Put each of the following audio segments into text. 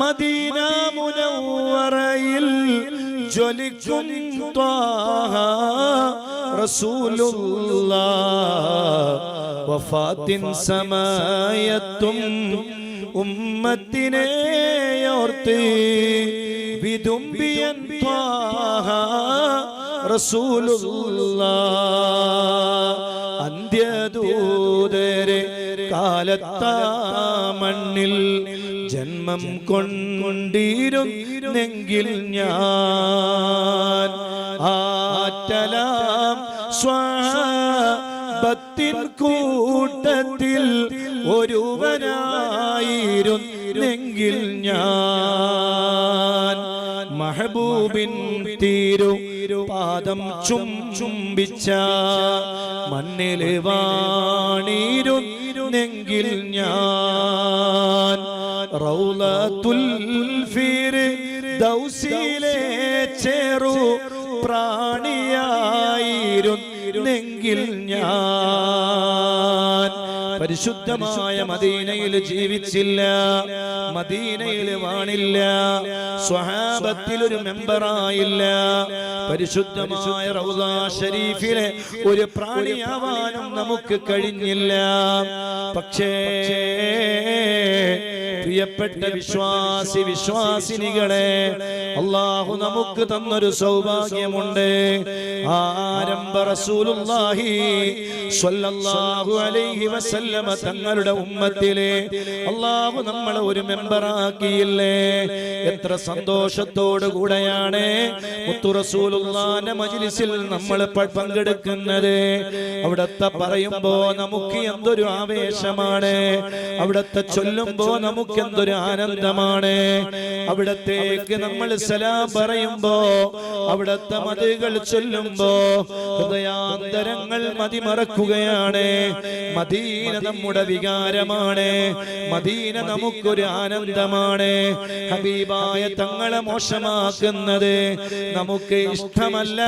Medina മുനവ്വറയിൽ ജ്വലിക്കും റസൂലുള്ള വഫാത്തിൻ സമയത്തും ഉമ്മത്തിനെ ഓർത്ത് വിതുമ്പിയൻ റസൂലുള്ള അന്ത്യദൂതരെ കാലത്താ മണ്ണിൽ ജന്മം കൊണ്ടിരുന്നെങ്കിൽ ഞാൻ ആറ്റലാം സ്വാപത്തിൻ കൂട്ടത്തിൽ ഒരുവനായിരുന്നെങ്കിൽ ഞാൻ മഹബൂബിൻ തീരു പാദം ചും ചുംബിച്ച മണ്ണിൽ വാണിരുന്നെങ്കിൽ ഞാൻ. റൗലത്തുൽ ദൗസിലെ ചേറു പ്രാണിയായിരുന്നെങ്കിൽ ഞാൻ. പരിശുദ്ധമായ മദീനയിൽ ജീവിച്ചില്ല. മദീനയിൽ വാണില്ല. സ്വഹാബത്തിൽ ഒരു മെമ്പറായില്ല. പരിശുദ്ധമായ റൗദ ഷരീഫിലെ ഒരു പ്രാണിയാവാനും നമുക്ക് കഴിഞ്ഞില്ല. പക്ഷേ പ്രിയപ്പെട്ട വിശ്വാസി വിശ്വാസിനികളെ അള്ളാഹു നമുക്ക് തന്നൊരു സൗഭാഗ്യമുണ്ട്. ആരംഭ റസൂലുള്ളാഹി സ്വല്ലല്ലാഹു അലൈഹി വസല്ലമ തങ്ങളുടെ ഉമ്മത്തിലെ അള്ളാഹു നമ്മളെ ഒരു മെമ്പറാക്കിയില്ലേ? എത്ര സന്തോഷത്തോടു കൂടെയാണ് മുത്തു മജ്ലിസിൽ നമ്മൾ പങ്കെടുക്കുന്നത്. അവിടത്തെ പറയുമ്പോ നമുക്ക് എന്തൊരു ആവേശമാണ്. അവിടത്തെ ചൊല്ലുമ്പോ നമുക്ക് എന്തൊരു ആനന്ദമാണ്. അവിടത്തേക്ക് നമ്മൾ സലാം പറയുമ്പോ അവിടത്തെ മതികൾ ചൊല്ലുമ്പോ ഹൃദയാന്തരങ്ങൾ മതിമറക്കുകയാണ് മദീന നമ്മുടെ വികാരമാണ്. മദീന നമുക്കൊരു ആനന്ദമാണ്. ഹബീബായ തങ്ങളെ മോശമാക്കുന്നത് നമുക്ക് ഇഷ്ടമല്ല.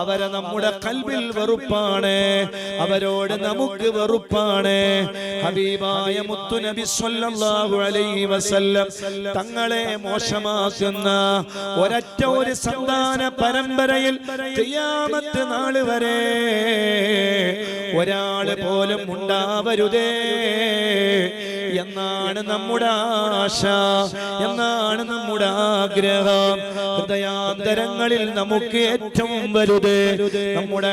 അവരെ നമ്മുടെ കൽവിൽ വെറുപ്പാണ്. അവരോട് നമുക്ക് വെറുപ്പാണ്. ഹബീബായ മുത്തുനബി സ്വല്ലല്ലാഹു അലൈഹി വസല്ലം തങ്ങളെ മോശമാക്കുന്ന ഒരൊറ്റ ഒരു സന്താന പരമ്പരയിൽ ചെയ്യാമത്തെ നാൾ വരെ ഒരാൾ പോലും ഉണ്ടാവരുതേ. എന്നാണ് നമ്മുടെ ആശ എന്നാണ് നമ്മുടെ ആഗ്രഹം. ഹൃദയാന്തരങ്ങളിൽ നമുക്ക് ഏറ്റവും വലുത് നമ്മുടെ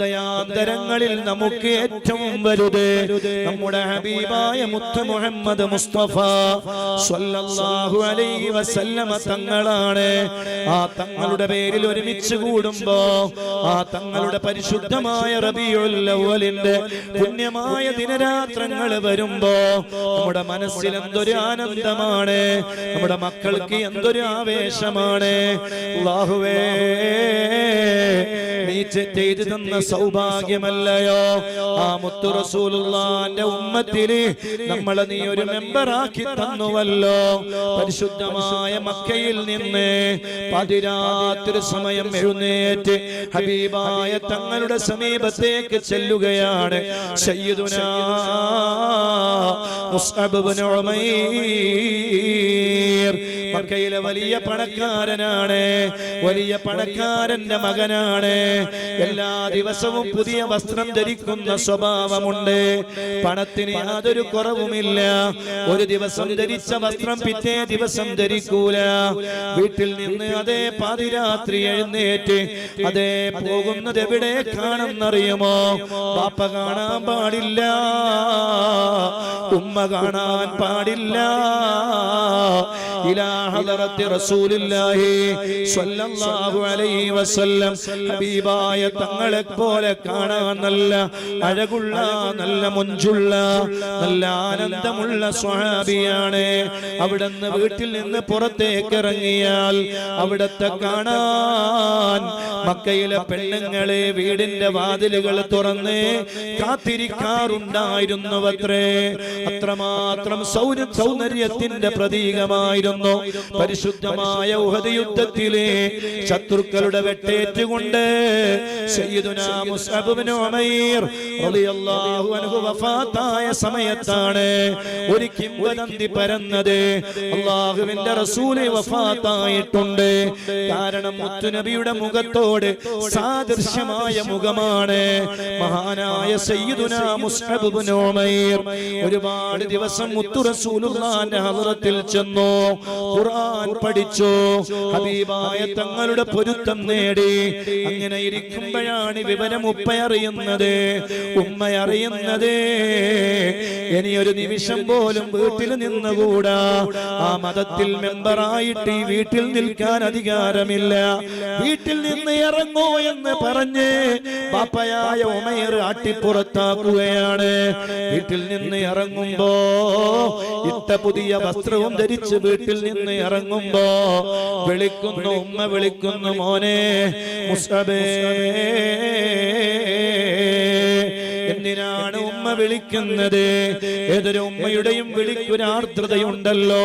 ഹൃദയാന്തരങ്ങളിൽ നമുക്ക് ഏറ്റവും വലുത് നമ്മുടെ ഹബീബായ മുത്ത് മുഹമ്മദ് മുസ്തഫ സ്വല്ലല്ലാഹു അലൈഹി വസല്ലമ തങ്ങളാണ്. ആ തങ്ങളുടെ പേരിൽ ഒരുമിച്ച് കൂടുമ്പോ ആ തങ്ങളുടെ പരിശുദ്ധമായ റബിയുൽ അവലിന്റെ പുണ്യമായ ദിനരാത്രങ്ങൾ വരുമ്പോ നമ്മുടെ മനസ്സിൽ എന്തൊരു ആനന്ദമാണ്. നമ്മുടെ മക്കൾക്ക് എന്തൊരു ആവേശമാണ്. അല്ലാഹുവേ നീ ചെയ്തു തന്ന സൗഭാഗ്യമല്ലയോ? ആ മുത്തു റസൂലുള്ളാന്റെ ഉമ്മത്തിൽ നമ്മളെ നീ ഒരു മെമ്പറാക്കി തന്നുവല്ലോ. പരിശുദ്ധമായ മക്കയിൽ നിന്ന് പതിരാത്രി സമയം എഴുന്നേറ്റ് ഹബീബായ തങ്ങളുടെ സമീപത്തേക്ക് ചെല്ലുകയാണ്. സയ്യിദുനാ മക്കയിലെ വലിയ പണക്കാരനാണ്. വലിയ പണക്കാരന്റെ മകനാണ്. എല്ലാ ദിവസവും പുതിയ വസ്ത്രം ധരിക്കുന്ന സ്വഭാവമുണ്ട്. പണത്തിന് യാതൊരു കുറവുമില്ല. ഒരു ദിവസം ധരിച്ച വസ്ത്രം പിറ്റേ ദിവസം ധരിക്കൂല. വീട്ടിൽ നിന്ന് അതേ പാതിരാത്രി എഴുന്നേറ്റ് അതേ പോകുന്നത് എവിടെ കാണുന്നറിയുമോ? പാപ്പ കാണാൻ പാടില്ല. ഉമ്മ കാണാൻ പാടില്ല. ഇലാ ഹദറത്തി റസൂലില്ലാഹി സ്വല്ലല്ലാഹു അലൈഹി വസല്ലം ഹബീബായ തങ്ങളെ പോലെ കാണാൻ അഴകുള്ള നല്ല മുഞ്ചുള്ള നല്ല ആനന്ദമുള്ള സ്വഹാബിയാണ്. അവിടുന്ന് വീട്ടിൽ നിന്ന് പുറത്തേക്ക് ഇറങ്ങിയാൽ അവിടത്തെ കാണാൻ മക്കയിലെ പെണ്ണുങ്ങളെ വീടിന്റെ വാതിലുകൾ തുറന്ന് കാത്തിരിക്കാറുണ്ടായിരുന്നുവത്രേ. അത്രമാത്രം സൗര സൗന്ദര്യത്തിന്റെ പ്രതീകമായിരുന്നു. പരിശുദ്ധമായ ഉഹദ് യുദ്ധത്തിലെ ശത്രുക്കളുടെ വെട്ടേറ്റുകൊണ്ട് വഫാത്തായ സമയത്താണ് ഒരു കിംവദന്തി പരന്നത്. അള്ളാഹുവിന്റെ റസൂലെ വഫാത്തായിട്ടുണ്ട്. കാരണം മുത്തുനബിയുടെ മുഖത്തോട് സാദൃശ്യമായ മുഖമാണ്. മഹാനായ സയ്യിദുനാ മുസ്അബ് ഇബ്നു ഉമൈർ ഒരുപാട് ദിവസം മുത്തു റസൂലുള്ളാന്റെ ഹദ്റത്തിൽ ചെന്നു. ഖുർആൻ പഠിച്ചു. ഹബീബായ തങ്ങളുടെ പൊരുത്തം നേടി. അങ്ങനെ ഇരിക്കുമ്പോഴാണ് വിവരം ഉപ്പ അറിയുന്നത് ഉമ്മ അറിയുന്നത് ഇനി ഒരു നിമിഷം പോലും വീട്ടിൽ നിന്നുകൂടാ. ആ മതത്തിൽ മെമ്പറായിട്ട് ഈ വീട്ടിൽ നിൽക്കാൻ അധികാരമില്ല. വീട്ടിൽ നിന്ന് ഇറങ്ങൂ എന്ന് പറഞ്ഞ് പാപ്പയായ ഉമയർ ആട്ടിപ്പുറത്താക്കുകയാണ്. വീട്ടിൽ നിന്ന് ഇറങ്ങുമ്പോ ഇട്ട പുതിയ വസ്ത്രവും ധരിച്ച് വീട്ടിൽ നിന്ന് ഇറങ്ങുമ്പോ വിളിക്കുന്നു ഉമ്മ വിളിക്കുന്നു മോനെ മുസബേ എന്തിനാണ് വിളിക്കുന്നത്. ഏതൊരു ഉമ്മയുടെയും വിളിക്കൊരു ആർദ്രതയുണ്ടല്ലോ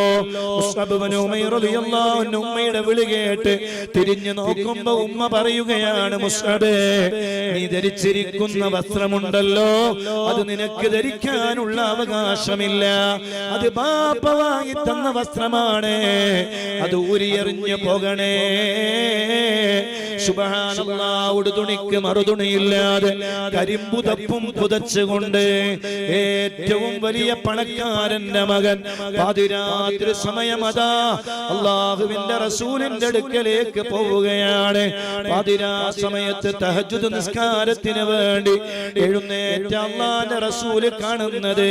ഉമ്മയുടെ വിളി കേട്ട് തിരിഞ്ഞു നോക്കുമ്പോ ഉമ്മ പറയുകയാണ് മുസ്അബേ നീ ധരിച്ചിരിക്കുന്ന വസ്ത്രമുണ്ടല്ലോ. അത് നിനക്ക് ധരിക്കാനുള്ള അവകാശമില്ല. അത് ബാപ്പ വാങ്ങി തന്ന വസ്ത്രമാണ്. അത് ഊരിയെറിഞ്ഞു പോകണേ. സുബഹാനല്ലാഹുടെ ഉടുതുണിക്ക് മറുതുണിയില്ലാതെ കരിമ്പു തപ്പും പുതച്ചുകൊണ്ട് ഏറ്റവും വലിയ പണക്കാരന്റെ മകൻ. പാതിരാത്രി സമയമതാ അള്ളാഹുവിന്റെ റസൂലിന്റെ അടുക്കലേക്ക് പോവുകയാണ്. പാതിരാ സമയത്ത് തഹജുദ് നിസ്കാരത്തിന് വേണ്ടി എഴുന്നേറ്റ അള്ളാന്റെ റസൂൽ കാണുന്നത്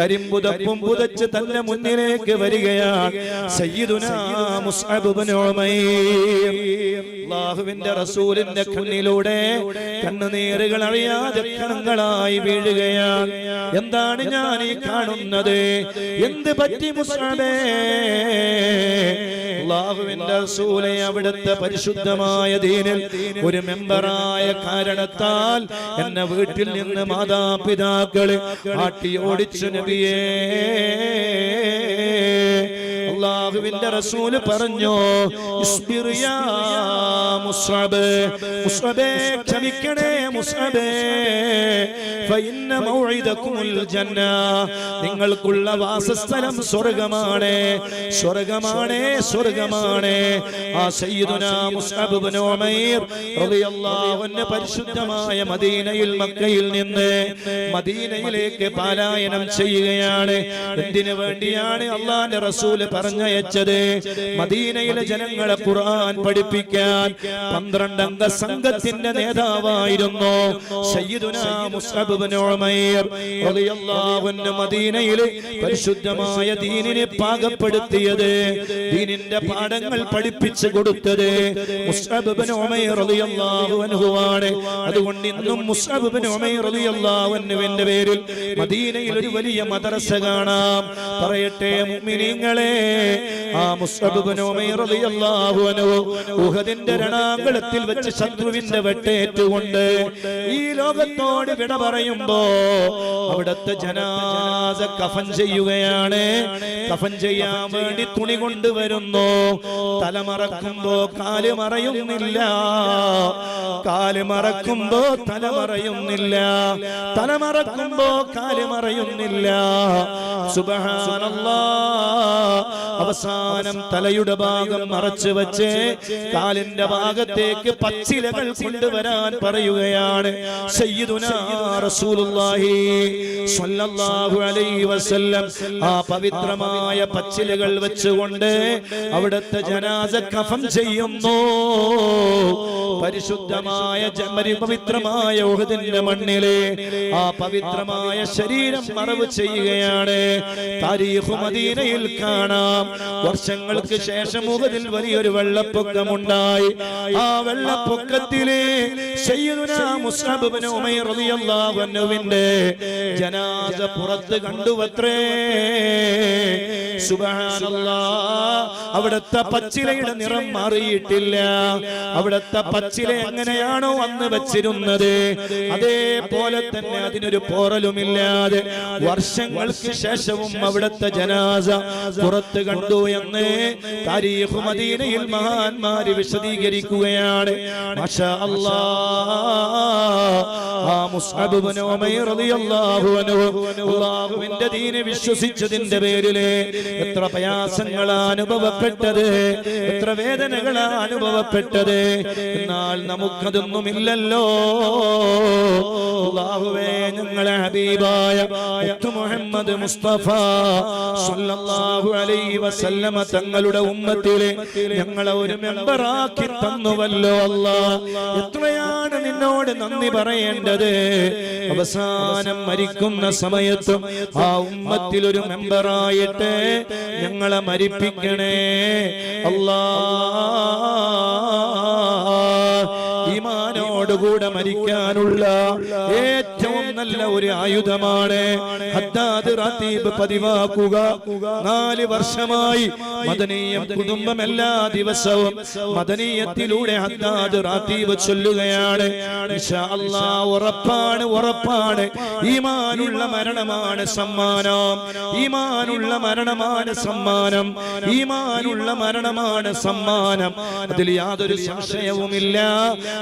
കരിമ്പുതപ്പും പുതച്ച് തന്റെ മുന്നിലേക്ക് വരികയാണ്. സയ്യിദുനാ മുസ്അബ് ഇബ്നു റസൂലിന്റെ കണ്ണിലൂടെ കണ്ണുനീറുകൾ അറിയാതെ കണങ്ങളായി വീഴുകയാണ്. എന്താണ് ഞാൻ ഈ കാണുന്നത്? എന്ത് പറ്റി മുസ്അബേ അള്ളാഹുവിന്റെ റസൂലെ അവിടുത്തെ പരിശുദ്ധമായ ദീനിൽ ഒരു മെമ്പറായ കാരണത്താൽ എന്നെ വീട്ടിൽ നിന്ന് മാതാപിതാക്കൾ ആട്ടി ഓടിച്ചു നബിയേ. അള്ളാഹുവിന്റെ റസൂൽ പറഞ്ഞു മുസ്അബ് മുസ്അബേ ക്ഷമിക്കണേ മുസ്അബേ. ഫഇന്ന ജന്ന. നിങ്ങൾക്കുള്ള വാസസ്ഥലം സ്വർഗമാണ് സ്വർഗമാണ് സ്വർഗമാണ് ആ സയ്യിദുനാ മുസ്അബ് ഇബ്നു ഉമൈർ റളിയല്ലാഹു അൻഹു പരിശുദ്ധമായ മദീനയിൽ മക്കയിൽ നിന്ന് മദീനയിലേക്ക് പാലായനം ചെയ്യുകയാണ്. എന്തിനു വേണ്ടിയാണ് അള്ളാന്റെ റസൂൽ പറഞ്ഞയച്ചത് മദീനയിലെ ജനങ്ങളെ ഖുർആൻ പഠിപ്പിക്കാൻ പന്ത്രണ്ട് അംഗ സംഘത്തിന്റെ നേതാവായിരുന്നു. സയ്യിദുനാ മുസ്അബ് ഇബ്നു ഉമൈർ റളിയല്ലാഹു അൻഹു മദീനയിൽ പരിശുദ്ധമായ ദീനിനെ പാകപ്പെടുത്തിയത്. ദീനിന്റെ പാഠങ്ങൾ പഠിപ്പിച്ചു കൊടുത്തത് മുസ്അബ് ഇബ്നു ഉമൈർ റളിയല്ലാഹു അൻഹുവാണ് അതുകൊണ്ട് ഇന്നും മുസ്അബ് ഇബ്നു ഉമൈർ റളിയല്ലാഹു അൻഹുവിന്റെ പേരിൽ മദീനയിൽ ഒരു വലിയ മദ്രസ കാണാം. പറയട്ടെ മുഅ്മിനീങ്ങളെ ആ ഉഹദിന്റെ രണാങ്കളത്തിൽ വെച്ച് ശത്രുവിന്റെ വെട്ടേറ്റുകൊണ്ട് ഈ ലോകത്തോട് വിട പറയുമ്പോ അവിടത്തെ ജനാസ കഫൻ ചെയ്യുകയാണ്. കഫൻ ചെയ്യാൻ വേണ്ടി തുണി കൊണ്ടുവരുന്നു. തലമറക്കുമ്പോ കാൽ മറയുന്നില്ല. കാൽ മറക്കുമ്പോ തല മറയുന്നില്ല. തല കാൽ മറയുന്നില്ല. സുബഹാനല്ലാ. തലയുടെ ഭാഗം മറച്ചു വെച്ച് കാലിന്റെ ഭാഗത്തേക്ക് പച്ചിലകൾ കൊണ്ടുവരാൻ പറയുകയാണ്. ആ പവിത്രമായ പച്ചിലകൾ വെച്ചുകൊണ്ട് അവിടുത്തെ ജനാസ കഫം ചെയ്യുന്നു. പരിശുദ്ധമായ പവിത്രമായ ഉഹദിന്റെ മണ്ണിലെ ആ പവിത്രമായ ശരീരം മറവ് ചെയ്യുകയാണ്. താരീഖു മദീനയിൽ കാണാം. വർഷങ്ങൾക്ക് ശേഷം ഉഹദിൽ വലിയൊരു വെള്ളപ്പൊക്കമുണ്ടായി. ആ വെള്ളപ്പൊക്കത്തിലെ അൻഹുവിന്റെ ജനാസ പുറത്ത് കണ്ടുവത്രേ. സുബ്ഹാനല്ലാഹ് അവിടുത്തെ പച്ചിലയുടെ നിറം മാറിയിട്ടില്ല. അവിടുത്തെ പച്ചില എങ്ങനെയാണോ അന്ന് വെച്ചിരുന്നത്? അതേപോലെ തന്നെ അതിനൊരു പോറലുമില്ലാതെ വർഷങ്ങൾക്ക് ശേഷവും അവിടുത്തെ ജനാസ പുറത്ത് കണ്ടു എന്ന് താരീഖ് മദീനയിൽ മഹാന്മാര് വിശദീകരിക്കുകയാണ്. വിശ്വസിച്ചതിന്റെ പേരിൽ എത്ര പ്രയാസങ്ങളാ അനുഭവപ്പെട്ടത് എത്ര വേദനകളാ അനുഭവപ്പെട്ടത് എന്നാൽ നമുക്കതൊന്നുമില്ലല്ലോ. അല്ലാഹുവേ ഞങ്ങളെ ഹബീബായ മുഹമ്മദ് മുസ്തഫ സല്ലല്ലാഹു അലൈഹി വസല്ലമ തങ്ങളുടെ ഉമ്മത്തിലെ ഞങ്ങളെ ഒരു മെമ്പറാക്കി തന്നുവല്ലോ അല്ലാ. എത്രയാണ് നിന്നോട് നന്ദി പറയേണ്ടത്? അവസാനം മരിക്കുന്ന സമയത്തും ആ ഉമ്മത്തിൽ ഒരു മെമ്പറായിട്ട് ഞങ്ങളെ മരിപ്പിക്കണേ. അല്ലാ. ഈമാനോടുകൂടെ മരിക്കാനുള്ള ഏറ്റവും നല്ല ഒരു ആയുധമാണ്. പതിവാക്കുക. നാല് വർഷമായി മദനീയം കുടുംബം എല്ലാ ദിവസവും മദനീയത്തിലൂടെ ഹദ്ദാദ് റാത്തീബ് ചൊല്ലുകയാണ്. ഉറപ്പാണ് ഉറപ്പാണ്. ഈമാനുള്ള മരണമാണ് സമ്മാനം. ഈമാനുള്ള മരണമാണ് സമ്മാനം. ഈമാനുള്ള മരണമാണ് സമ്മാനം. അതിൽ യാതൊരു സംശയവുമില്ല.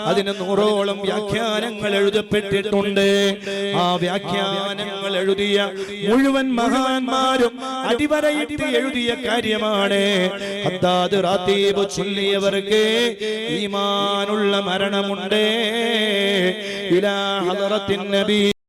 അതിന് നൂറോളം വ്യാഖ്യാനങ്ങൾ എഴുതപ്പെട്ടിട്ടുണ്ട്. ആ വ്യാഖ്യാനങ്ങൾ എഴുതിയ മുഴുവൻ മഹാന്മാരും അടിവരയിട്ട് എഴുതിയ കാര്യമാണ്. റാത്തീബ് ചൊല്ലിയവർക്ക് ഈമാനുള്ള മരണമുണ്ട്. ഇലാ ഹദറത്തിൻ നബി.